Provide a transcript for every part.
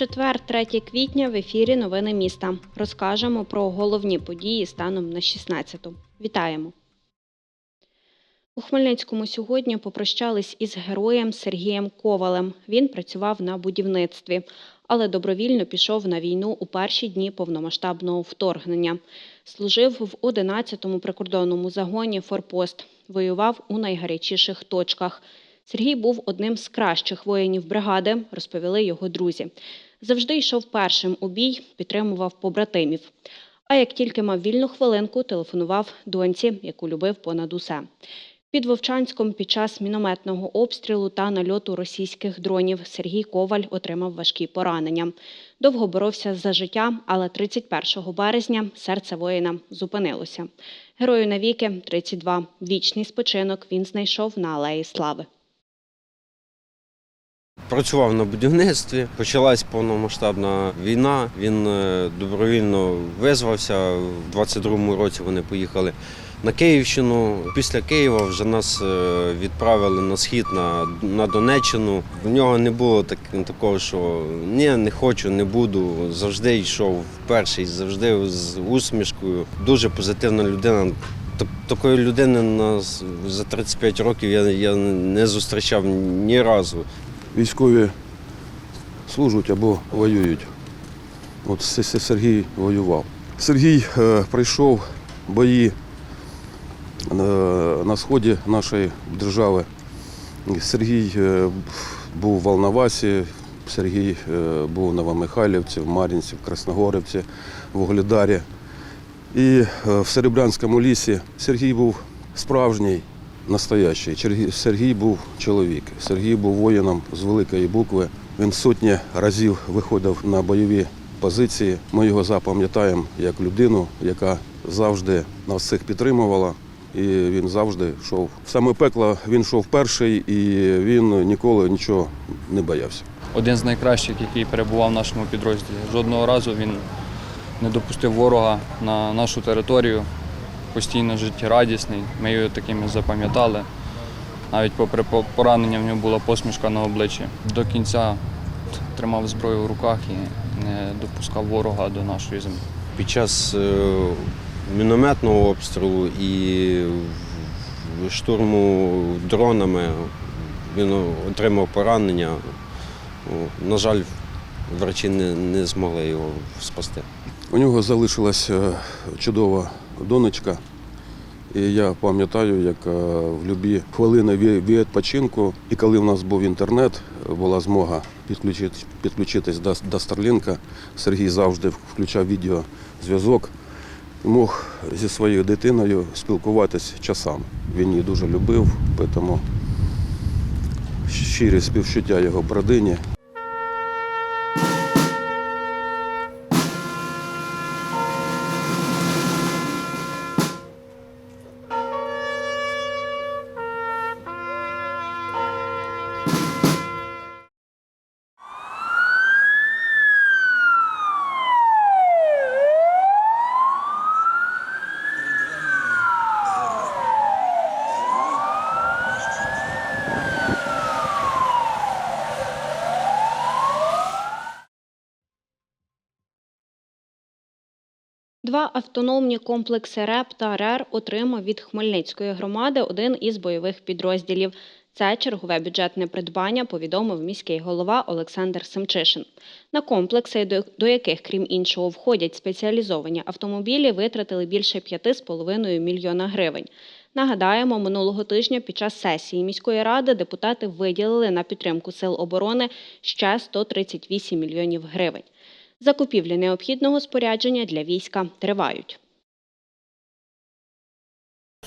Четвер, 3 квітня в ефірі Новини міста. Розкажемо про головні події станом на 16-ту. Вітаємо! У Хмельницькому сьогодні попрощались із героєм Сергієм Ковалем. Він працював на будівництві, але добровільно пішов на війну у перші дні повномасштабного вторгнення. Служив в 11-му прикордонному загоні Форпост. Воював у найгарячіших точках. Сергій був одним з кращих воїнів бригади, розповіли його друзі. Завжди йшов першим у бій, підтримував побратимів. А як тільки мав вільну хвилинку, телефонував доньці, яку любив понад усе. Під Вовчанськом під час мінометного обстрілу та нальоту російських дронів Сергій Коваль отримав важкі поранення. Довго боровся за життя, але 31 березня серце воїна зупинилося. Герою навіки 32. Вічний спочинок він знайшов на алеї слави. Працював на будівництві, почалась повномасштабна війна. Він е, добровільно визвався. У 22-му році вони поїхали на Київщину. Після Києва вже нас е, відправили на схід на, на Донеччину. В нього не було так, такого, що ні, не хочу, не буду. Завжди йшов перший, завжди з усмішкою. Дуже позитивна людина. Так- Такої людини за 35 років я не зустрічав ні разу. Військові служать або воюють. От Сергій воював. Сергій е, пройшов бої е, на сході нашої держави. Сергій е, був в Волновасі, Сергій е, був в Новомихайлівці, в Мар'їнці, в Красногорівці, в Угледарі. І е, в Серебрянському лісі Сергій був справжній, настоящий. Сергій був чоловік. Сергій був воїном з великої букви. Він сотні разів виходив на бойові позиції. Ми його запам'ятаємо як людину, яка завжди нас всіх підтримувала. І він завжди йшов. В саме пекло він йшов перший і він ніколи нічого не боявся. один з найкращих, який перебував в нашому підрозділі. Жодного разу він не допустив ворога на нашу територію. Постійно життєрадісний. Ми його такими запам'ятали. Навіть попри поранення в нього була посмішка на обличчі. До кінця тримав зброю в руках і не допускав ворога до нашої землі. Під час е, мінометного обстрілу і штурму дронами він отримав поранення. На жаль, врачі не, не змогли його спасти. У нього залишилась е, чудова донечка. І я пам'ятаю, як е, в любі хвилини відпочинку, і коли в нас був інтернет, була змога підключити, підключитись до, до Старлінка. Сергій завжди включав відеозв'язок мог зі своєю дитиною спілкуватись часами. Він її дуже любив, тому щирі співчуття його бродині. Автономні комплекси РЕП та РЕР отримав від Хмельницької громади один із бойових підрозділів. Це чергове бюджетне придбання, повідомив міський голова Олександр Семчишин. На комплекси, до яких, крім іншого, входять спеціалізовані автомобілі, витратили більше 5,5 мільйона гривень. Нагадаємо, минулого тижня під час сесії міської ради депутати виділили на підтримку сил оборони ще 138 мільйонів гривень. Закупівлі необхідного спорядження для війська тривають.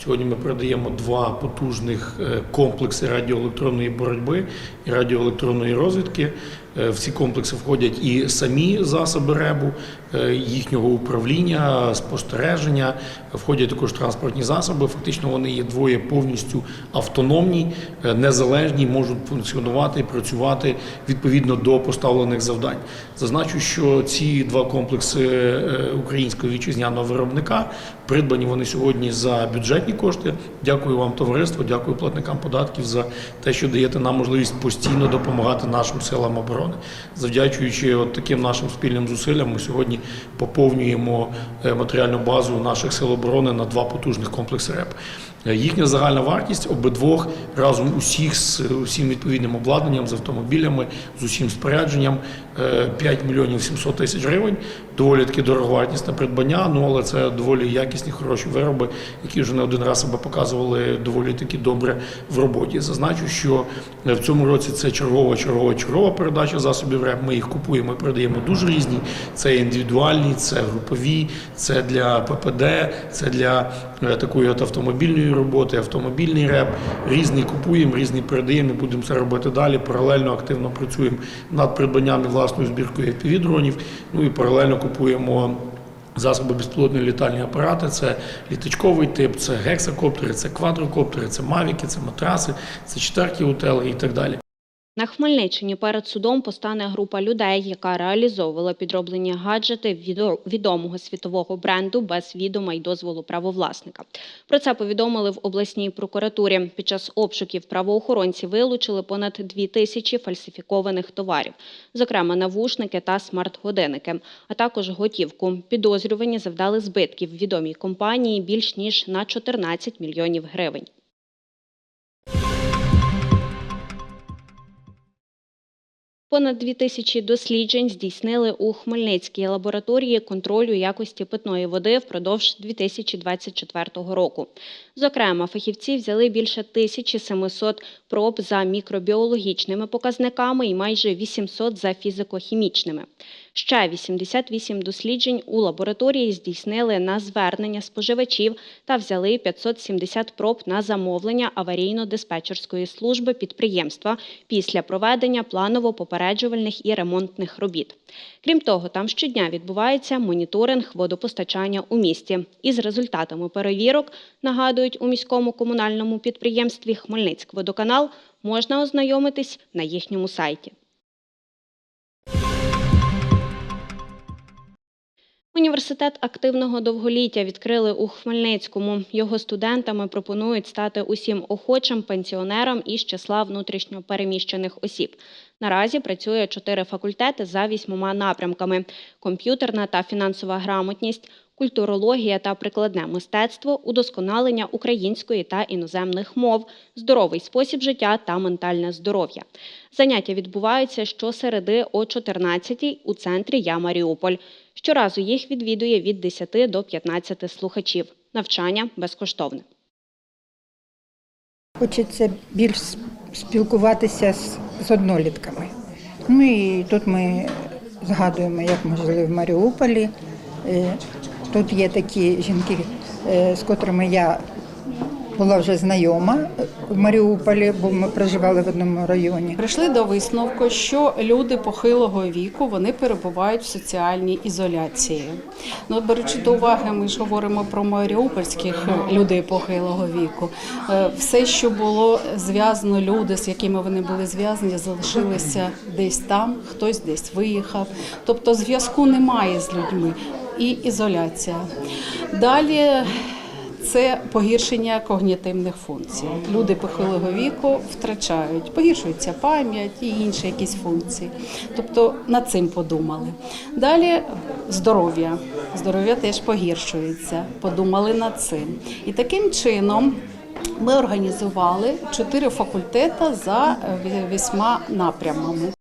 Сьогодні ми передаємо два потужних е, комплекси радіоелектронної боротьби і радіоелектронної розвідки. Е, В ці комплекси входять і самі засоби РЕБу, е, їхнього управління, спостереження, входять також транспортні засоби. Фактично вони є двоє повністю автономні, незалежні, можуть функціонувати і працювати відповідно до поставлених завдань. Зазначу, що ці два комплекси українського вітчизняного виробника придбані вони сьогодні за бюджетні кошти. Дякую вам, товариство, дякую платникам податків за те, що даєте нам можливість постійно допомагати нашим силам оборони. Завдячуючи от таким нашим спільним зусиллям, ми сьогодні поповнюємо е, матеріальну базу наших сил оборони на два потужних комплекси РЕП. Е, Їхня загальна вартість обидвох разом усіх з усім відповідним обладнанням, з автомобілями, з усім спорядженням е, 5 мільйонів 700 тисяч гривень. Доволі таки дороговартісне придбання, ну але це доволі якісні, хороші вироби, які вже не один раз себе показували доволі таки добре в роботі. Зазначу, що е, в цьому році це чергова, чергова, чергова передача засобів РЕП. Ми їх купуємо і передаємо дуже різні. Це індивідуальні, це групові, це для ППД, це для е, такої от автомобільної роботи, автомобільний реп. Різний купуємо, різний передаємо. і Будемо це робити далі. Паралельно активно працюємо над придбанням і власною збіркою FPV-дронів. Ну і паралельно купуємо. Засоби безпілотної літальні апарати це літачковий тип, це гексакоптери, це квадрокоптери, це мавіки, це матраси, це четверті утели і так далі. На Хмельниччині перед судом постане група людей, яка реалізовувала підроблені гаджети відо- відомого світового бренду без відома й дозволу правовласника. Про це повідомили в обласній прокуратурі. Під час обшуків правоохоронці вилучили понад дві тисячі фальсифікованих товарів, зокрема навушники та смарт-годинники, а також готівку. Підозрювані завдали збитків відомій компанії більш ніж на 14 мільйонів гривень. Понад дві тисячі досліджень здійснили у Хмельницькій лабораторії контролю якості питної води впродовж 2024 року. Зокрема, фахівці взяли більше 1700 проб за мікробіологічними показниками і майже 800 за фізико-хімічними. Ще 88 досліджень у лабораторії здійснили на звернення споживачів та взяли 570 проб на замовлення аварійно-диспетчерської служби підприємства після проведення планово-попереджувальних і ремонтних робіт. Крім того, там щодня відбувається моніторинг водопостачання у місті. Із результатами перевірок, нагадують у міському комунальному підприємстві Хмельницькводоканал, можна ознайомитись на їхньому сайті. Університет активного довголіття відкрили у Хмельницькому. Його студентами пропонують стати усім охочим пенсіонерам із числа внутрішньо переміщених осіб. Наразі працює чотири факультети за вісьмома напрямками: комп'ютерна та фінансова грамотність, культурологія та прикладне мистецтво, удосконалення української та іноземних мов, здоровий спосіб життя та ментальне здоров'я. Заняття відбуваються щосереди о 14 у центрі Я Маріуполь. Щоразу їх відвідує від 10 до 15 слухачів. Навчання безкоштовне. Хочеться більш спілкуватися з, з однолітками. Ну і тут ми згадуємо, як ми жили в Маріуполі. Тут є такі жінки, е, з котрими я була вже знайома в Маріуполі, бо ми проживали в одному районі. Прийшли до висновку, що люди похилого віку вони перебувають в соціальній ізоляції. Ну, беручи до уваги, ми ж говоримо про маріупольських людей похилого віку. Е, Все, що було зв'язано, люди, з якими вони були зв'язані, залишилися десь там, хтось десь виїхав. Тобто зв'язку немає з людьми і ізоляція. Далі це погіршення когнітивних функцій. Люди похилого віку втрачають, погіршується пам'ять і інші якісь функції. Тобто над цим подумали. Далі здоров'я. Здоров'я теж погіршується. Подумали над цим. І таким чином. Ми організували чотири факультети за вісьма напрямами.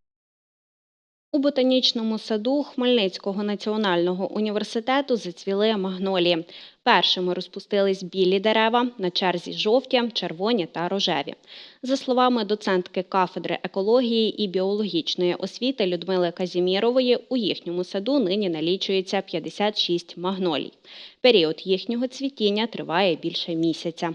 У ботанічному саду Хмельницького національного університету зацвіли магнолії. Першими розпустились білі дерева, на черзі жовті, червоні та рожеві. За словами доцентки кафедри екології і біологічної освіти Людмили Казімірової, у їхньому саду нині налічується 56 магнолій. Період їхнього цвітіння триває більше місяця.